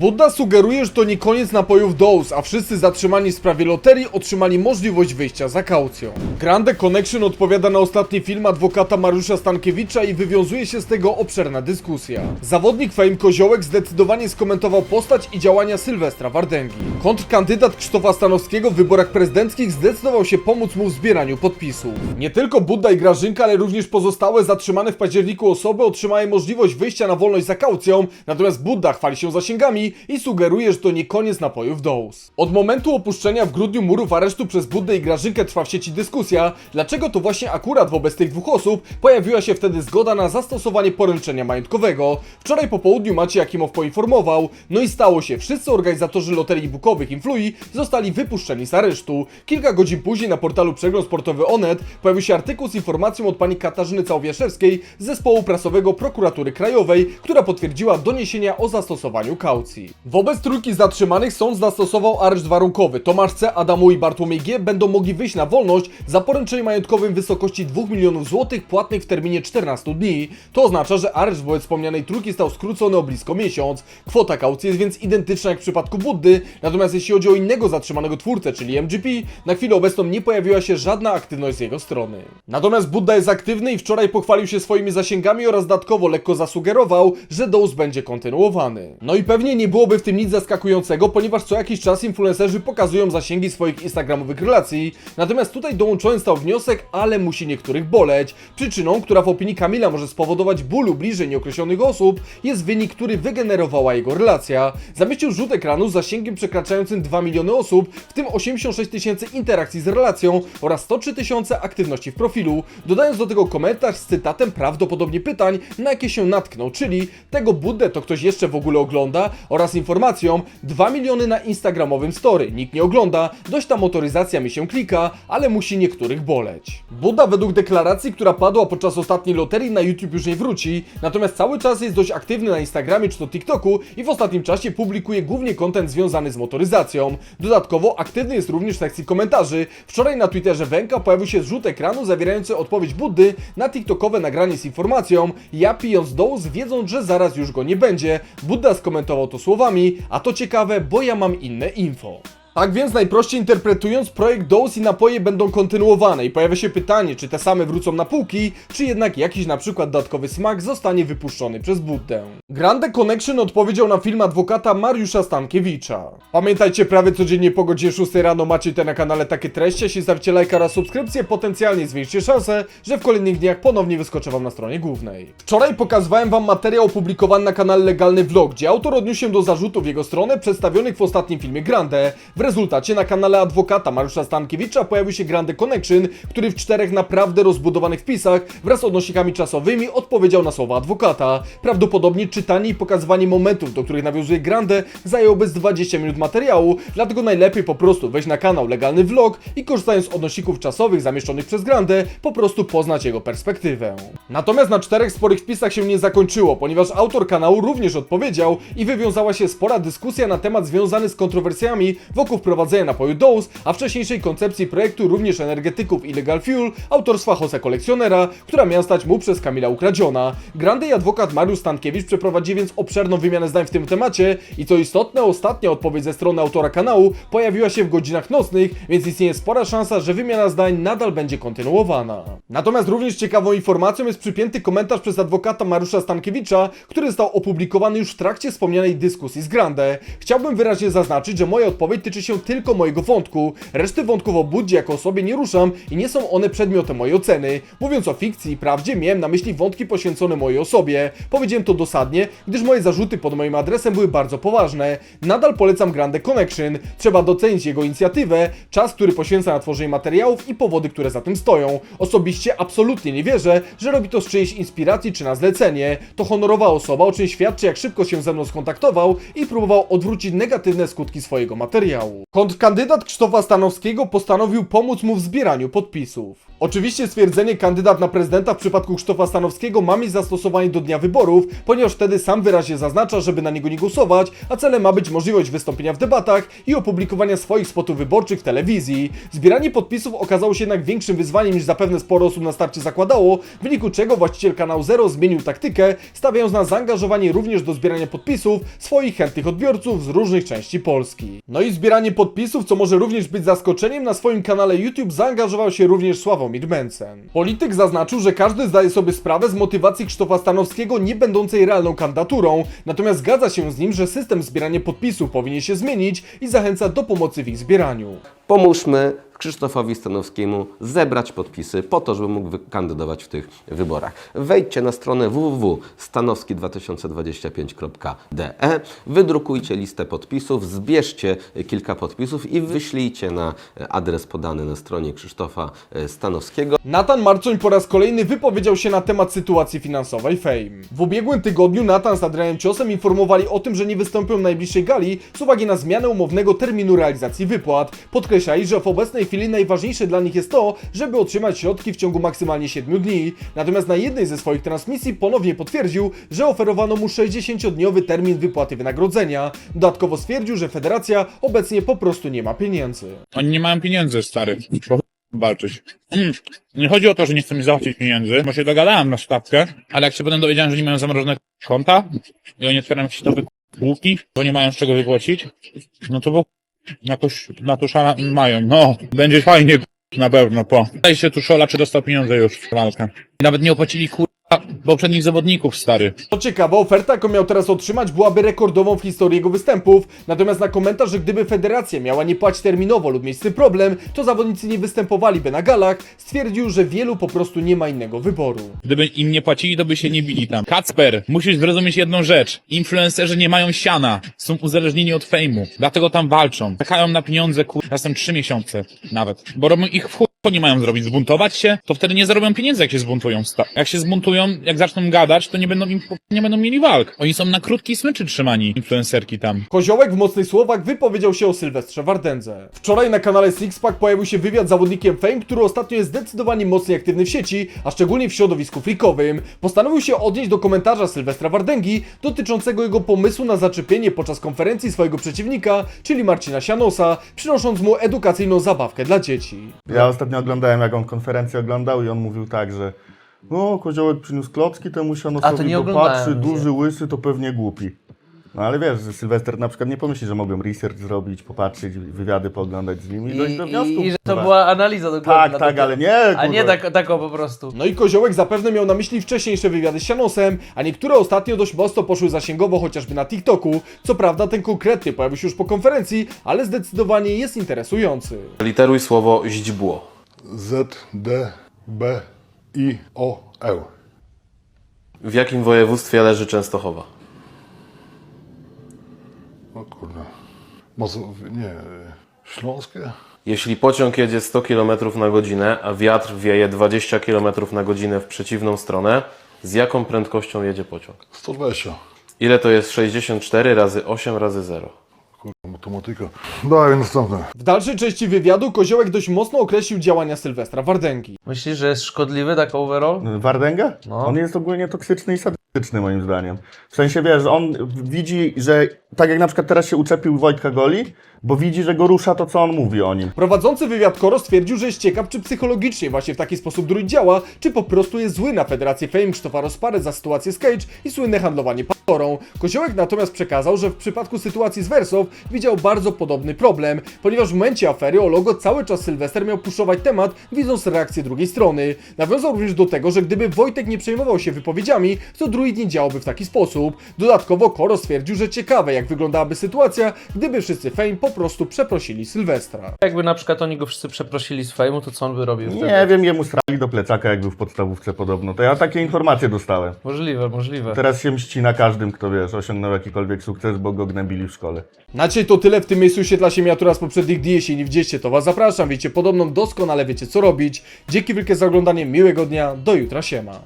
Budda sugeruje, że to nie koniec napojów Dose, a wszyscy zatrzymani w sprawie loterii otrzymali możliwość wyjścia za kaucją. Grande Connection odpowiada na ostatni film adwokata Mariusza Stankiewicza i wywiązuje się z tego obszerna dyskusja. Zawodnik Fame Koziołek zdecydowanie skomentował postać i działania Sylwestra Wardęgi. Kontrkandydat Krzysztofa Stanowskiego w wyborach prezydenckich zdecydował się pomóc mu w zbieraniu podpisów. Nie tylko Budda i Grażynka, ale również pozostałe zatrzymane w październiku osoby otrzymały możliwość wyjścia na wolność za kaucją, natomiast Budda chwali się zasięgami i sugeruje, że to nie koniec napojów Dose. Od momentu opuszczenia w grudniu murów aresztu przez Buddę i Grażynkę trwa w sieci dyskusja, dlaczego to właśnie akurat wobec tych dwóch osób pojawiła się wtedy zgoda na zastosowanie poręczenia majątkowego. Wczoraj po południu Maciej Jakimow poinformował, no i stało się, wszyscy organizatorzy loterii bukowych Influi zostali wypuszczeni z aresztu. Kilka godzin później na portalu Przegląd Sportowy Onet pojawił się artykuł z informacją od pani Katarzyny Całowieszewskiej z zespołu prasowego prokuratury krajowej, która potwierdziła doniesienia o zastosowaniu kaucji. Wobec trójki zatrzymanych sąd zastosował areszt warunkowy. Tomasz C., Adamu i Bartłomiej G. będą mogli wyjść na wolność za poręczeniem majątkowym w wysokości 2 milionów złotych płatnych w terminie 14 dni. To oznacza, że areszt wobec wspomnianej trójki stał skrócony o blisko miesiąc. Kwota kaucji jest więc identyczna jak w przypadku Buddy, natomiast jeśli chodzi o innego zatrzymanego twórcę, czyli MGP, na chwilę obecną nie pojawiła się żadna aktywność z jego strony. Natomiast Budda jest aktywny i wczoraj pochwalił się swoimi zasięgami oraz dodatkowo lekko zasugerował, że Dose będzie kontynuowany. No i pewnie nie byłoby w tym nic zaskakującego, ponieważ co jakiś czas influencerzy pokazują zasięgi swoich instagramowych relacji, natomiast tutaj dołączony został wniosek, ale musi niektórych boleć. Przyczyną, która w opinii Kamila może spowodować bólu bliżej nieokreślonych osób, jest wynik, który wygenerowała jego relacja. Zamieścił rzut ekranu z zasięgiem przekraczającym 2 miliony osób, w tym 86 tysięcy interakcji z relacją oraz 103 tysiące aktywności w profilu, dodając do tego komentarz z cytatem prawdopodobnie pytań, na jakie się natknął, czyli tego Buddę to ktoś jeszcze w ogóle ogląda oraz informacją 2 miliony na instagramowym story, nikt nie ogląda, dość ta motoryzacja mi się klika, ale musi niektórych boleć. Budda według deklaracji, która padła podczas ostatniej loterii na YouTube już nie wróci, natomiast cały czas jest dość aktywny na Instagramie czy to TikToku i w ostatnim czasie publikuje głównie content związany z motoryzacją. Dodatkowo aktywny jest również w sekcji komentarzy. Wczoraj na Twitterze Węka pojawił się zrzut ekranu zawierający odpowiedź Buddy na TikTokowe nagranie z informacją Ja pijąc dose, wiedząc, że zaraz już go nie będzie. Budda skomentował to słowami, a to ciekawe, bo ja mam inne info. Tak więc najprościej interpretując, projekt Dose i napoje będą kontynuowane i pojawia się pytanie, czy te same wrócą na półki, czy jednak jakiś na przykład dodatkowy smak zostanie wypuszczony przez Buddę. Grande Connection odpowiedział na film adwokata Mariusza Stankiewicza. Pamiętajcie, prawie codziennie po godzinie 6 rano macie te na kanale takie treści, jeśli zostawicie lajka oraz subskrypcję, potencjalnie zwiększcie szansę, że w kolejnych dniach ponownie wyskoczę wam na stronie głównej. Wczoraj pokazywałem wam materiał opublikowany na kanale Legalny Vlog, gdzie autor odniósł się do zarzutów jego stronę przedstawionych w ostatnim filmie Grande. W rezultacie na kanale adwokata Mariusza Stankiewicza pojawił się Grande Connection, który w czterech naprawdę rozbudowanych wpisach wraz z odnośnikami czasowymi odpowiedział na słowa adwokata. Prawdopodobnie czytanie i pokazywanie momentów, do których nawiązuje Grande zajęłoby z 20 minut materiału, dlatego najlepiej po prostu wejść na kanał Legalny Vlog i korzystając z odnośników czasowych zamieszczonych przez Grande, po prostu poznać jego perspektywę. Natomiast na czterech sporych wpisach się nie zakończyło, ponieważ autor kanału również odpowiedział i wywiązała się spora dyskusja na temat związany z kontrowersjami wokół wprowadzenia napoju Dose, a wcześniejszej koncepcji projektu również energetyków Illegal Fuel autorstwa Jose Kolekcjonera, która miała stać mu przez Kamila ukradziona. Grande i adwokat Mariusz Stankiewicz przeprowadzili więc obszerną wymianę zdań w tym temacie i co istotne, ostatnia odpowiedź ze strony autora kanału pojawiła się w godzinach nocnych, więc istnieje spora szansa, że wymiana zdań nadal będzie kontynuowana. Natomiast również ciekawą informacją jest przypięty komentarz przez adwokata Mariusza Stankiewicza, który został opublikowany już w trakcie wspomnianej dyskusji z Grande. Chciałbym wyraźnie zaznaczyć, że moja odpowiedź tyczy się tylko mojego wątku. Reszty wątków o Buddzie jako osobie nie ruszam i nie są one przedmiotem mojej oceny. Mówiąc o fikcji i prawdzie, miałem na myśli wątki poświęcone mojej osobie. Powiedziałem to dosadnie, gdyż moje zarzuty pod moim adresem były bardzo poważne. Nadal polecam Grande Connection. Trzeba docenić jego inicjatywę, czas, który poświęca na tworzenie materiałów i powody, które za tym stoją. Osobiście absolutnie nie wierzę, że robi to z czyjejś inspiracji czy na zlecenie. To honorowa osoba, o czym świadczy jak szybko się ze mną skontaktował i próbował odwrócić negatywne skutki swojego materiału. Kontrkandydat Krzysztofa Stanowskiego postanowił pomóc mu w zbieraniu podpisów. Oczywiście stwierdzenie kandydat na prezydenta w przypadku Krzysztofa Stanowskiego ma mieć zastosowanie do dnia wyborów, ponieważ wtedy sam wyraźnie zaznacza, żeby na niego nie głosować, a celem ma być możliwość wystąpienia w debatach i opublikowania swoich spotów wyborczych w telewizji. Zbieranie podpisów okazało się jednak większym wyzwaniem niż zapewne sporo osób na starcie zakładało, w wyniku czego właściciel kanału Zero zmienił taktykę, stawiając na zaangażowanie również do zbierania podpisów swoich chętnych odbiorców z różnych części Polski. No i zbieranie podpisów, co może również być zaskoczeniem, na swoim kanale YouTube zaangażował się również Sławomir Mencen. Polityk zaznaczył, że każdy zdaje sobie sprawę z motywacji Krzysztofa Stanowskiego nie będącej realną kandydaturą, natomiast zgadza się z nim, że system zbierania podpisów powinien się zmienić i zachęca do pomocy w ich zbieraniu. Pomóżmy Krzysztofowi Stanowskiemu zebrać podpisy po to, żeby mógł kandydować w tych wyborach. Wejdźcie na stronę www.stanowski2025.de, wydrukujcie listę podpisów, zbierzcie kilka podpisów i wyślijcie na adres podany na stronie Krzysztofa e, Stanowskiego. Natan Marcoń po raz kolejny wypowiedział się na temat sytuacji finansowej Fame. W ubiegłym tygodniu Natan z Adrianem Ciosem informowali o tym, że nie wystąpią w najbliższej gali z uwagi na zmianę umownego terminu realizacji wypłat. Podkreślali, że w obecnej chwili najważniejsze dla nich jest to, żeby otrzymać środki w ciągu maksymalnie 7 dni. Natomiast na jednej ze swoich transmisji ponownie potwierdził, że oferowano mu 60-dniowy termin wypłaty wynagrodzenia. Dodatkowo stwierdził, że federacja obecnie po prostu nie ma pieniędzy. Oni nie mają pieniędzy, stary. Walczyć. Nie chodzi o to, że nie chcą mi załatwić pieniędzy, bo się dogadałem na stawkę, ale jak się potem dowiedziałem, że nie mają zamrożone konta i oni otwierają jakieś nowe długi, bo nie mają z czego wypłacić, no to bo jakoś na to szala mają. No, będzie fajnie na pewno po. Daj się tu szola, czy dostał pieniądze już w. Nawet nie opłacili kurwa poprzednich zawodników, stary. Co ciekawe, oferta, jaką miał teraz otrzymać, byłaby rekordową w historii jego występów. Natomiast na komentarz, że gdyby federacja miała nie płacić terminowo lub mieć z tym problem, to zawodnicy nie występowaliby na galach, stwierdził, że wielu po prostu nie ma innego wyboru. Gdyby im nie płacili, to by się nie bili tam. Kacper, musisz zrozumieć jedną rzecz. Influencerzy nie mają siana. Są uzależnieni od fejmu. Dlatego tam walczą. Czekają na pieniądze, kur... czasem trzy miesiące nawet. Bo robią ich w chuj. Co nie mają zrobić? Zbuntować się? To wtedy nie zarobią pieniędzy, jak się zbuntują. Jak się zbuntują, jak zaczną gadać, to nie będą im, nie będą mieli walk. Oni są na krótkiej smyczy trzymani, influencerki tam. Koziołek w mocnych słowach wypowiedział się o Sylwestrze Wardędze. Wczoraj na kanale Sixpack pojawił się wywiad z zawodnikiem Fame, który ostatnio jest zdecydowanie mocniej aktywny w sieci, a szczególnie w środowisku freakowym. Postanowił się odnieść do komentarza Sylwestra Wardęgi dotyczącego jego pomysłu na zaczepienie podczas konferencji swojego przeciwnika, czyli Marcina Sianosa, przynosząc mu edukacyjną zabawkę dla dzieci. Ja ostatnio oglądałem, jak on konferencję oglądał i on mówił tak, że no, koziołek przyniósł klocki, temu się A, ono to sobie nie dopatrzy, oglądałem, duży, łysy, to pewnie głupi. No ale wiesz, że Sylwester na przykład nie pomyśli, że mogłem research zrobić, popatrzeć, wywiady pooglądać z nim i, I, dojść do wniosku. i, I że to była analiza dokładna. Tak, tak, ale nie, A nie kurwa. tak, tak o po prostu. No i Koziołek zapewne miał na myśli wcześniejsze wywiady z Sianosem, a niektóre ostatnio dość mocno poszły zasięgowo chociażby na TikToku. Co prawda ten konkretny pojawił się już po konferencji, ale zdecydowanie jest interesujący. Literuj słowo źdźbło. Z, D, B, I, O, E. W jakim województwie leży Częstochowa? O kurde. Mazo... Nie. Śląskie? Jeśli pociąg jedzie 100 km na godzinę, a wiatr wieje 20 km na godzinę w przeciwną stronę, z jaką prędkością jedzie pociąg? 120. Ile to jest 64 razy 8 razy 0? Kurde, matematyka. Daj następne. W dalszej części wywiadu Koziołek dość mocno określił działania Sylwestra Wardęgi. Myślisz, że jest szkodliwy tak overall? Wardęga? No. On jest ogólnie toksyczny i sadystyczny moim zdaniem. W sensie, wiesz, on widzi, że tak jak na przykład teraz się uczepił Wojtka Goli, bo widzi, że go rusza to, co on mówi o nim. Prowadzący wywiad Koro stwierdził, że jest ciekaw, czy psychologicznie właśnie w taki sposób druid działa, czy po prostu jest zły na Federację Fame Krzysztofa Rozpary za sytuację z Cage i słynne handlowanie Pandorą. Koziołek natomiast przekazał, że w przypadku sytuacji z Wersow widział bardzo podobny problem, ponieważ w momencie afery o logo cały czas Sylwester miał puszować temat, widząc reakcję drugiej strony. Nawiązał również do tego, że gdyby Wojtek nie przejmował się wypowiedziami, to druid nie działałby w taki sposób. Dodatkowo Koro stwierdził, że ciekawe jak wyglądałaby sytuacja, gdyby wszyscy Fame po prostu przeprosili Sylwestra. Jakby na przykład oni go wszyscy przeprosili z fejmu, to co on by robił wtedy? Nie wiem, jemu strali do plecaka, jak był w podstawówce podobno. To ja takie informacje dostałem. Możliwe, możliwe. Teraz się mści na każdym, kto wiesz, osiągnął jakikolwiek sukces, bo go gnębili w szkole. Na dzisiaj to tyle, w tym miejscu się miniatura z poprzednich dni, jeśli nie widzieliście to was zapraszam, wiecie podobną doskonale wiecie co robić. Dzięki wielkie za oglądanie, miłego dnia, do jutra siema.